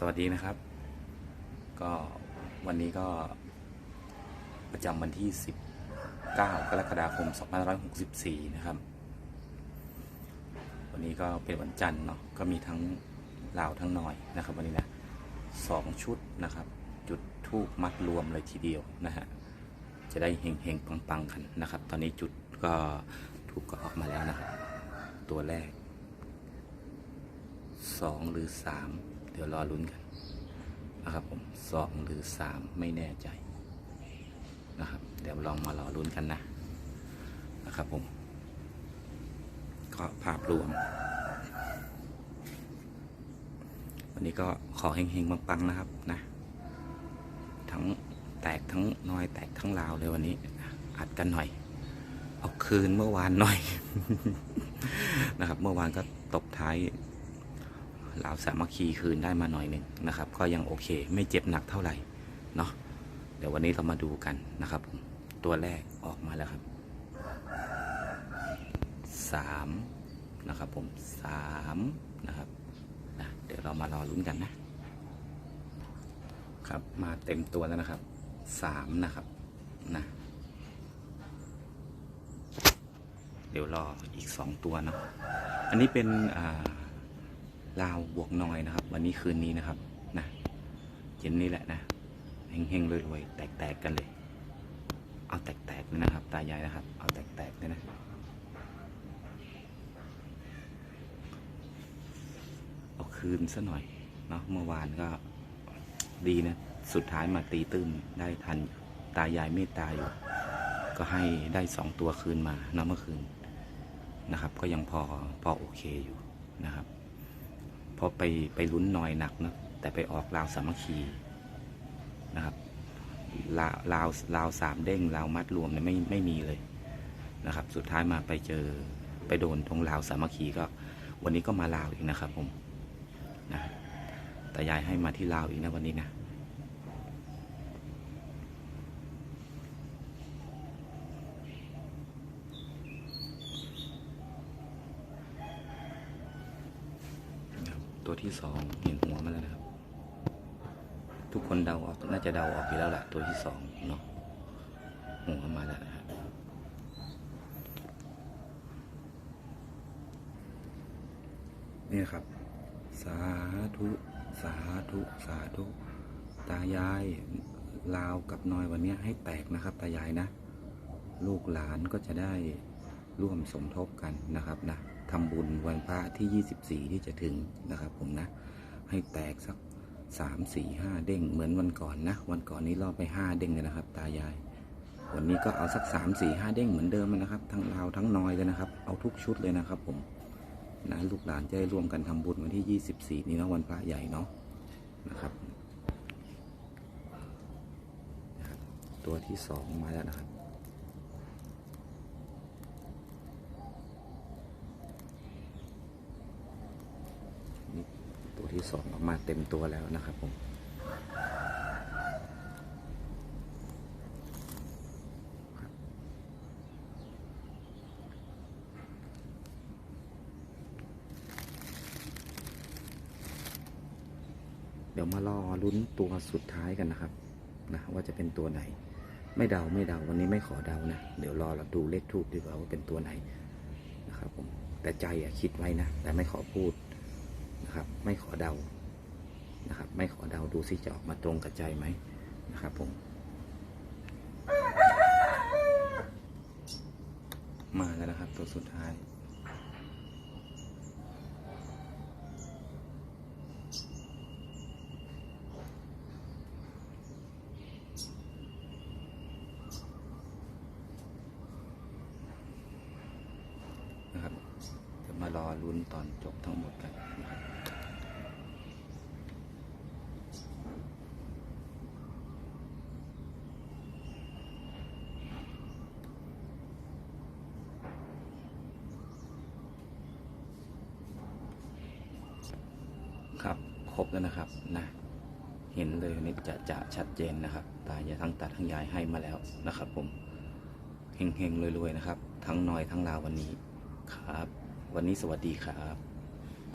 สวัสดีนะครับ ก็วันนี้ก็ประจำวันที่ 19 กรกฎาคม 2564 นะครับ วันนี้ก็เป็นวันจันทร์เนาะก็มีทั้งลาวทั้งหน่อยนะครับ วันนี้นะสองชุดนะครับ จุดทูบมัดรวมเลยทีเดียวนะฮะจะได้เฮงเฮงๆปังๆกันนะครับ ตอนนี้จุดก็ทูบก็ออกมาแล้วนะครับ ตัวแรกสองหรือสาม เดี๋ยวรอลุ้นกันนะครับผมสองหรือสามไม่แน่ใจนะครับ เดี๋ยวลองมารอลุ้นกันนะนะครับผมก็ภาพรวม วันนี้ก็ขอเฮงๆปังๆนะครับนะทั้งแตกทั้งน้อยแตกทั้งลาวเลยวันนี้อัดกันหน่อยเอาคืนเมื่อวานหน่อยนะครับ เมื่อวานก็ตบท้าย ลาสามัคคีคืนได้มาหน่อยหนึ่งนะครับ ก็ยังโอเคไม่เจ็บหนักเท่าไหร่เนาะเดี๋ยววันนี้เรามาดูกันนะครับผมตัวแรกออกมาแล้วครับสามนะครับผมสามนะครับนะเดี๋ยวเรามารอลุ้นกันนะครับมาเต็มตัวแล้วนะครับสามนะครับนะเดี๋ยวรออีกสองตัวเนาะอันนี้เป็นอ่า ลาวบวกน้อยนะครับ วันนี้คืนนี้นะครับนะเย็นนี้แหละนะเฮงๆรวยๆแตกๆกันเลย เอาแตกๆเลยนะครับ ตายายนะครับ เอาแตกๆเลยนะเอาคืนซะหน่อยเนาะเมื่อวานก็ดีนะ สุดท้ายมาตีตื้นได้ทัน ตายายเมตตาอยู่ ก็ให้ได้สองตัวคืนมานะเมื่อคืนนะครับ ก็ยังพอพอโอเคอยู่นะครับ พอไปไปลุ้นหน่อยหนักนะแต่ไปออกลาวสามัคคีนะครับลาวลาวลาวสามเด้งลาวมัดรวมเนี่ยไม่ไม่มีเลยนะครับ สุดท้ายมาไปเจอไปโดนตรงลาวสามัคคีก็ วันนี้ก็มาลาวอีกนะครับผมนะแต่ยายให้มาที่ลาวอีกนะวันนี้นะนะครับ ตัวที่สองเห็นหัวมาแล้วนะครับ ทุกคนเดาออกน่าจะเดาออกอยู่แล้วล่ะตัวที่สองเนาะหัวมาแล้วนะครับนี่ครับ สาธุ สาธุ สาธุ ตายายลาวกับนอยวันนี้ให้แตกนะครับ ตายายนะ ลูกหลานก็จะได้ร่วมสมทบกันนะครับนะ ทำบุญวันพระที่ 24 ที่จะถึงนะครับ ผมนะ ให้แตกสักสามสี่ห้าเด้งเหมือนวันก่อนนะ วันก่อนนี้รอบไปห้าเด้งเลยนะครับ ตายาย วันนี้ก็เอาสักสามสี่ห้าเด้งเหมือนเดิมนะครับ ทั้งลาวทั้งนอยเลยนะครับ เอาทุกชุดเลยนะครับ ผมนะลูกหลานจะได้ร่วมกันทำบุญวันที่24นี้นะวันพระใหญ่เนาะนะครับ ตัวที่สองมาแล้วนะครับ นี่ตัว ที่สองออกมาเต็มตัวแล้วนะครับผมเดี๋ยวมารอลุ้นตัวสุดท้ายกันนะครับนะว่าจะเป็นตัวไหน ไม่เดาไม่เดาวันนี้ไม่ขอเดานะ เดี๋ยวรอเราดูเลขทูบดีกว่าว่าเป็นตัวไหนนะครับผมแต่ใจอะคิดไว้นะ แต่ไม่ขอพูด นะครับ ไม่ขอเดานะครับ ไม่ขอเดาดูซิจะออกมาตรงกับใจไหมนะครับผมมาแล้วนะครับตัวสุดท้าย นะครับเดี๋ยวมา รอลุ้นตอนจบทั้งหมดกันนะครับครับครบแล้วนะครับนะเห็นเลยนี่จะจะชัดเจนนะครับ ตายายทั้งตัดทั้งยายให้มาแล้วนะครับ ผมเฮงๆรวยๆนะครับ ทั้งน้อยทั้งลาววันนี้ครับ วันนี้สวัสดีครับ